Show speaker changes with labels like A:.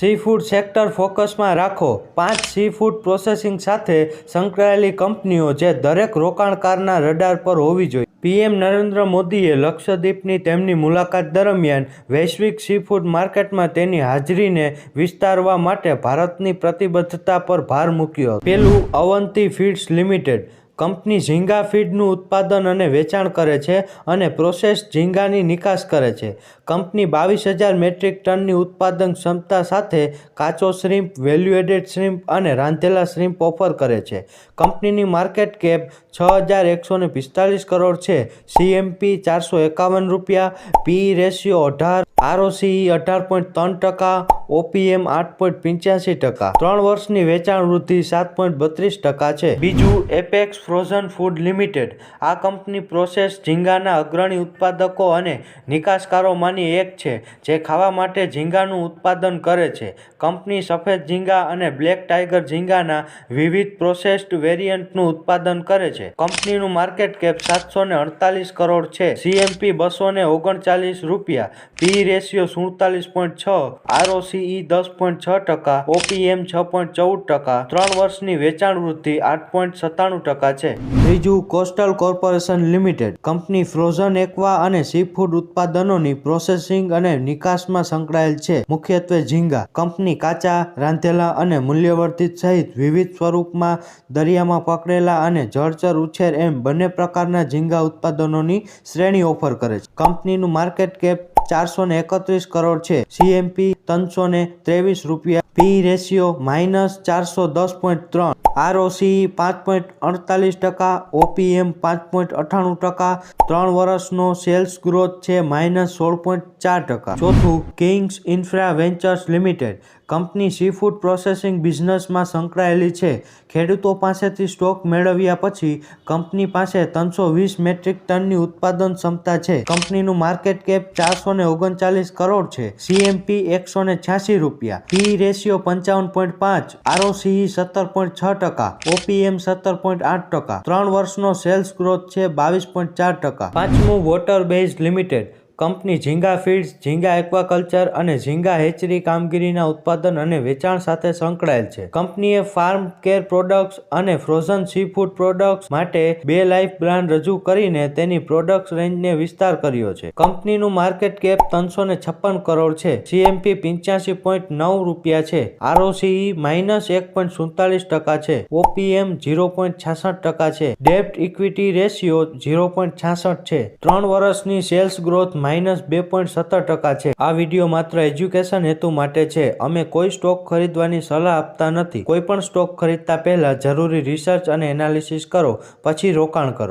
A: C food sector ફોકસમાં રાખો પાંચ C food processing સાથે સંકળાયેલી કંપનીઓ જે દરેક રોકાણકારના રડાર પર હોવી જોઈએ પીએમ નરેન્દ્ર મોદીએ લક્ષદ્વીપની તેમની મુલાકાત દરમિયાન વૈશ્વિક સી ફૂડ માર્કેટમાં તેની હાજરીને વિસ્તારવા માટે ભારતની પ્રતિબદ્ધતા પર ભાર મૂક્યો. પેલું અવંતી ફીડ્સ લિમિટેડ કંપની ઝીંગા ફીડનું ઉત્પાદન અને વેચાણ કરે છે અને પ્રોસેસ ઝીંગાની નિકાસ કરે છે. કંપની બાવીસ હજાર મેટ્રિક ટનની ઉત્પાદન ક્ષમતા સાથે કાચો શ્રીમ્પ વેલ્યુ એડેડ શ્રીમ્પ અને રાંધેલા શ્રીમ્પ ઓફર કરે છે. કંપનીની માર્કેટ કેપ છ હજાર એકસો પિસ્તાલીસ કરોડ છે. સીએમપી ચારસો એકાવન રૂપિયા, પી રેશિયો અઢાર આરઓસીઈ અઢાર પોઈન્ટ ત્રણ ટકા, ઓપીએમ આઠ પોઈન્ટ પંચ્યાસી ટકા, ત્રણ વર્ષની વેચાણ વૃદ્ધિ સાત પોઈન્ટ બત્રીસ ટકા છે. બીજું, એપેક્સ ફ્રોઝન ફૂડ લિમિટેડ. આ કંપની પ્રોસેસ ઝીંગાના અગ્રણી ઉત્પાદકો અને નિકાસકારોમાંની એક છે, જે ખાવા માટે ઝીંગાનું ઉત્પાદન કરે છે. કંપની સફેદ ઝીંગા અને બ્લેક ટાઈગર ઝીંગાના વિવિધ પ્રોસેસ્ડ વેરિયન્ટનું ઉત્પાદન કરે છે. કંપનીનું માર્કેટ કેપ સાતસો અડતાલીસ કરોડ છે. સીએમપી બસો ઓગણચાલીસ રૂપિયા. પી રેશિયો સુડતાલીસ પોઈન્ટ છ, આરઓસીઈ દસ પોઈન્ટ છ ટકા, ઓપીએમ છ પોઈન્ટ ચૌદ ટકા, ત્રણ વર્ષની વેચાણ વૃદ્ધિ આઠ પોઈન્ટ સત્તાણું ટકા છે. ત્રીજું, coastal corporation limited company frozen aqua અને સી ફૂડ ઉત્પાદનોની પ્રોસેસિંગ અને નિકાસમાં સંકળાયેલ છે. મુખ્યત્વે ઝીંગા, કંપની કાચા, રાંધેલા અને મૂલ્યવર્ધિત સહિત વિવિધ સ્વરૂપમાં દરિયામાં પકડેલા અને જળચર ઉછેર એમ બંને પ્રકારના ઝીંગા ઉત્પાદનોની શ્રેણી ઓફર કરે છે. કંપનીનું માર્કેટ કેપ ચારસો ને એકત્રીસ કરોડ છે. સીએમપી ત્રણસો ને ત્રેવીસ રૂપિયા. પી રેશિયો માઇનસ ચારસો દસ પોઈન્ટ ત્રણ. આરઓસી પાંચ પોઈન્ટ અડતાલીસ ટકા. ઓપીએમ પાંચ પોઈન્ટ અઠ્ઠાણું ટકા. ત્રણ વર્ષનો સેલ્સ ગ્રોથ છે માઇનસ સોળ પોઈન્ટ ચાર ટકા. ચોથું kings infra ventures limited company seafood processing બિઝનેસમાં સંકળાયેલી છે. ખેડૂતો પાસેથી સ્ટોક મેળવ્યા પછી કંપની પાસે ત્રણસો વીસ મેટ્રિક ટનની ઉત્પાદન ક્ષમતા છે. કંપનીનું માર્કેટ કેપ ચારસો ને ઓગણચાલીસ કરોડ છે. સીએમપી એકસો ને છ્યાસી રૂપિયા. પી રેશિયો પંચાવન પોઈન્ટ પાંચ. આરઓસીઈ સત્તર પોઈન્ટ છ ટકા. ઓપીએમ સત્તર પોઈન્ટ આઠ ટકા. ત્રણ વર્ષનો સેલ્સ ગ્રોથ છે બાવીસ પોઈન્ટ ચાર ટકા. પાંચમું વોટર બેઝ લિમિટેડ કંપની ઝીંગા ફીડ્સ, ઝીંગા એક્વાકલ્ચર અને ઝીંગા હેચરી કામગીરીના ઉત્પાદન અને વેચાણ સાથે સંકળાયેલ છે. કંપનીએ ફાર્મ કેર પ્રોડક્ટ્સ અને ફ્રોઝન સી ફૂડ પ્રોડક્ટ્સ માટે બે લાઈફ બ્રાન્ડ રજૂ કરીને તેની પ્રોડક્ટ રેન્જને વિસ્તાર કર્યો છે. કંપનીનું માર્કેટ કેપ ત્રણસો ને છપ્પન કરોડ છે. સીએમપી પંચ્યાસી પોઈન્ટ નવ રૂપિયા છે. આરઓસીઈ માઇનસ એક પોઈન્ટ સુડતાલીસ ટકા છે. ઓપીએમ ઝીરો પોઈન્ટ છાસઠ ટકા છે. ડેપ્ટ ઇક્વિટી રેશિયો ઝીરો પોઈન્ટ છાસઠ છે. ત્રણ વર્ષની સેલ્સ ગ્રોથ માઇનસ બે પોઈન્ટ સત્તર ટકા છે. આ વીડિયો માત્ર એજ્યુકેશન હેતુ માટે છે. અમે કોઈ સ્ટોક ખરીદવાની સલાહ આપતા નથી. કોઈ પણ સ્ટોક ખરીદતા પહેલા જરૂરી રિસર્ચ અને એનાલિસિસ કરો, પછી રોકાણ કરો.